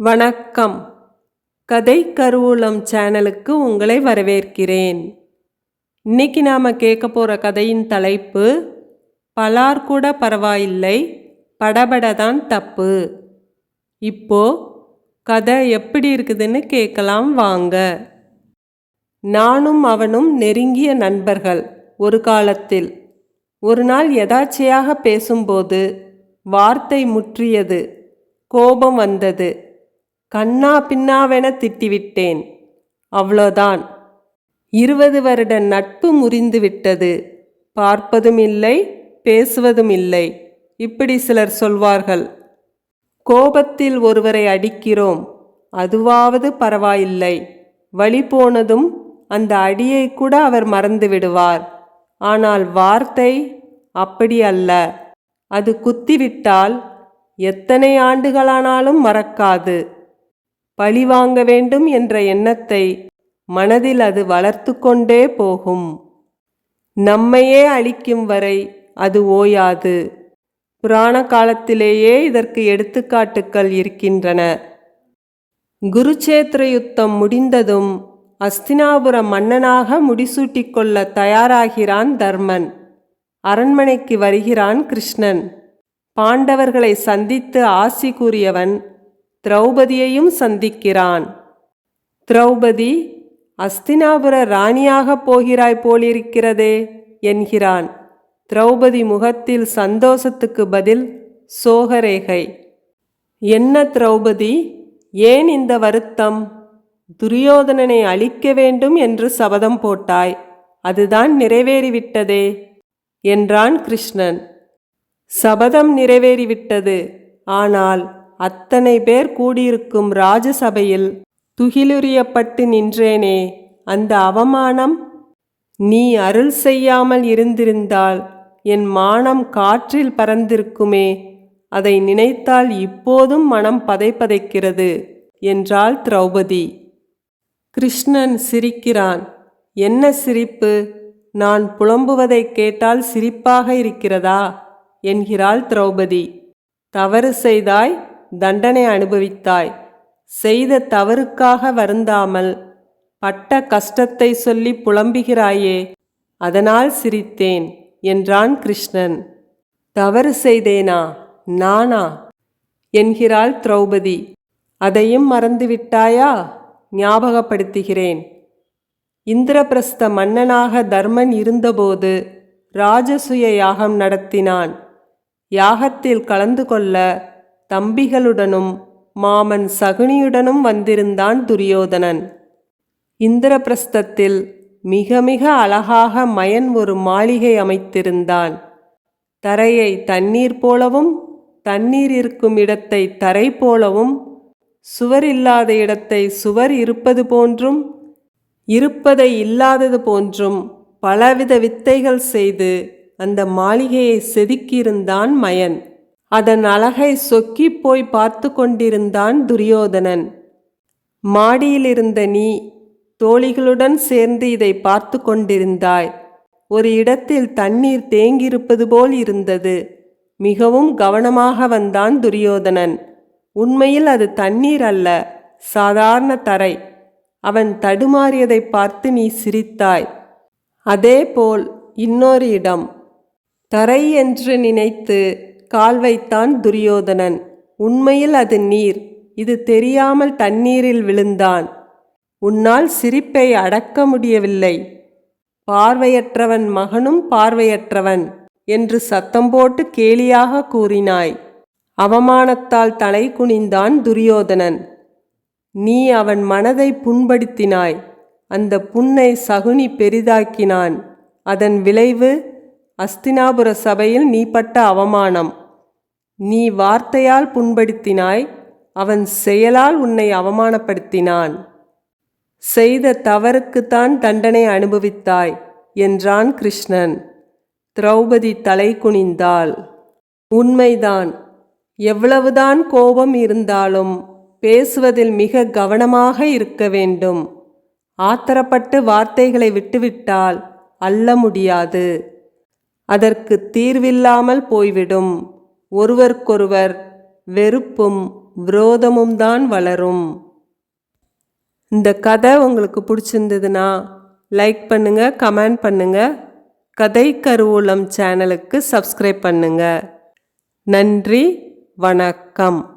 வணக்கம். கதை கருவூலம் சேனலுக்கு உங்களை வரவேற்கிறேன். இன்னைக்கு நாம் கேட்க போகிற கதையின் தலைப்பு பலார் கூட பரவாயில்லை படபட தான் தப்பு. இப்போ கதை எப்படி இருக்குதுன்னு கேட்கலாம் வாங்க. நானும் அவனும் நெருங்கிய நண்பர்கள் ஒரு காலத்தில். ஒரு நாள் எதாச்சையாக பேசும்போது வார்த்தை முற்றியது கோபம் வந்தது. கண்ணா பின்னாவென திட்டிவிட்டேன். அவ்வளோதான். இருபது வருட நட்பு முறிந்து விட்டது பார்ப்பதும் இல்லை பேசுவதும் இல்லை இப்படி சிலர் சொல்வார்கள். கோபத்தில் ஒருவரை அடிக்கிறோம். அதுவாவது பரவாயில்லை. வழி போனதும் அந்த அடியை கூட அவர் மறந்து விடுவார். ஆனால் வார்த்தை அப்படி அல்ல. அது குத்திவிட்டால் எத்தனை ஆண்டுகளானாலும் மறக்காது. பழி வாங்க வேண்டும் என்ற எண்ணத்தை மனதில் அது வளர்த்து கொண்டே போகும். நம்மையே அழிக்கும் வரை அது ஓயாது. புராண காலத்திலேயே இதற்கு எடுத்துக்காட்டுக்கள் இருக்கின்றன. குருச்சேத்திர யுத்தம் முடிந்ததும் அஸ்தினாபுர மன்னனாக முடிசூட்டிக் கொள்ள தயாராகிறான் தர்மன். அரண்மனைக்கு வருகிறான் கிருஷ்ணன். பாண்டவர்களை சந்தித்து ஆசி கூறியவன் திரௌபதியையும் சந்திக்கிறான். திரௌபதி அஸ்தினாபுர ராணியாகப் போகிறாய் போலிருக்கிறதே என்கிறான். திரௌபதி முகத்தில் சந்தோஷத்துக்கு பதில் சோகரேகை. என்ன திரௌபதி ஏன் இந்த வருத்தம்? துரியோதனனை அழிக்க வேண்டும் என்று சபதம் போட்டாய் அதுதான் நிறைவேறிவிட்டதே என்றான் கிருஷ்ணன். சபதம் நிறைவேறிவிட்டது ஆனால் அத்தனை பேர் கூடியிருக்கும் ராஜசபையில் துகிலுரியப்பட்டு நின்றேனே. அந்த அவமானம் நீ அருள் செய்யாமல் இருந்திருந்தால் என் மானம் காற்றில் பறந்திருக்குமே. அதை நினைத்தால் இப்போதும் மனம் பதைப்பதைக்கிறது என்றாள் திரௌபதி. கிருஷ்ணன் சிரிக்கிறான். என்ன சிரிப்பு? நான் புலம்புவதை கேட்டால் சிரிப்பாக இருக்கிறதா? என்கிறாள் திரௌபதி. தவறு செய்தாய் தண்டனை அனுபவித்தாய். செய்த தவறுக்காக வருந்தாமல் பட்ட கஷ்டத்தை சொல்லி புலம்புகிறாயே அதனால் சிரித்தேன் என்றான் கிருஷ்ணன். தவறு செய்தேனா? நானா? என்கிறாள் திரௌபதி. அதையும் மறந்துவிட்டாயா? ஞாபகப்படுத்துகிறேன். இந்திரபிரஸ்த மன்னனாக தர்மன் இருந்தபோது ராஜசுய யாகம் நடத்தினான். யாகத்தில் கலந்து கொள்ள தம்பிகளுடனும் மாமன் சகுனியுடனும் வந்திருந்தான் துரியோதனன். இந்திரபிரஸ்தத்தில் மிக மிக அழகாக மயன் ஒரு மாளிகை அமைத்திருந்தான். தரையை தண்ணீர் போலவும் தண்ணீர் இருக்கும் இடத்தை தரை போலவும் சுவர் இல்லாத இடத்தை சுவர் இருப்பது போன்றும் இருப்பதை இல்லாதது போன்றும் பலவித வித்தைகள் செய்து அந்த மாளிகையை செதுக்கியிருந்தான் மயன். அதன் அழகை சொக்கிப் போய் பார்த்து கொண்டிருந்தான் துரியோதனன். மாடியிலிருந்த நீ தோழிகளுடன் சேர்ந்து இதை பார்த்து கொண்டிருந்தாய். ஒரு இடத்தில் தண்ணீர் தேங்கியிருப்பது போல் இருந்தது. மிகவும் கவனமாக வந்தான் துரியோதனன். உண்மையில் அது தண்ணீர் அல்ல சாதாரண தரை. அவன் தடுமாறியதை பார்த்து நீ சிரித்தாய். அதேபோல் இன்னொரு இடம். தரை என்று நினைத்து கால் வைத்தான் துரியோதனன். உண்மையில் அது நீர். இது தெரியாமல் தண்ணீரில் விழுந்தான். உன்னால் சிரிப்பை அடக்க முடியவில்லை. பார்வையற்றவன் மகனும் பார்வையற்றவன் என்று சத்தம் போட்டு கேலியாக கூறினாய். அவமானத்தால் தலை குனிந்தான் துரியோதனன். நீ அவன் மனதை புண்படுத்தினாய். அந்த புண்ணை சகுனி பெரிதாக்கினான். அதன் விளைவு அஸ்தினாபுர சபையில் நீ பட்ட அவமானம். நீ வார்த்தையால் புண்படுத்தினாய் அவன் செயலால் உன்னை அவமானப்படுத்தினான். செய்த தவறுக்குத்தான் தண்டனை அனுபவித்தாய் என்றான் கிருஷ்ணன். திரௌபதி தலை குனிந்தாள். உண்மைதான் எவ்வளவுதான் கோபம் இருந்தாலும் பேசுவதில் மிக கவனமாக இருக்க வேண்டும். ஆத்திரப்பட்டு வார்த்தைகளை விட்டுவிட்டால் அல்ல முடியாது. அதற்கு தீர்வில்லாமல் போய்விடும். ஒருவருக்கொருவர் வெறுப்பும் விரோதமும் தான் வளரும். இந்த கதை உங்களுக்கு பிடிச்சிருந்ததுன்னா லைக் பண்ணுங்க கமெண்ட் பண்ணுங்க. கதை கருவூலம் சேனலுக்கு சப்ஸ்கிரைப் பண்ணுங்க. நன்றி வணக்கம்.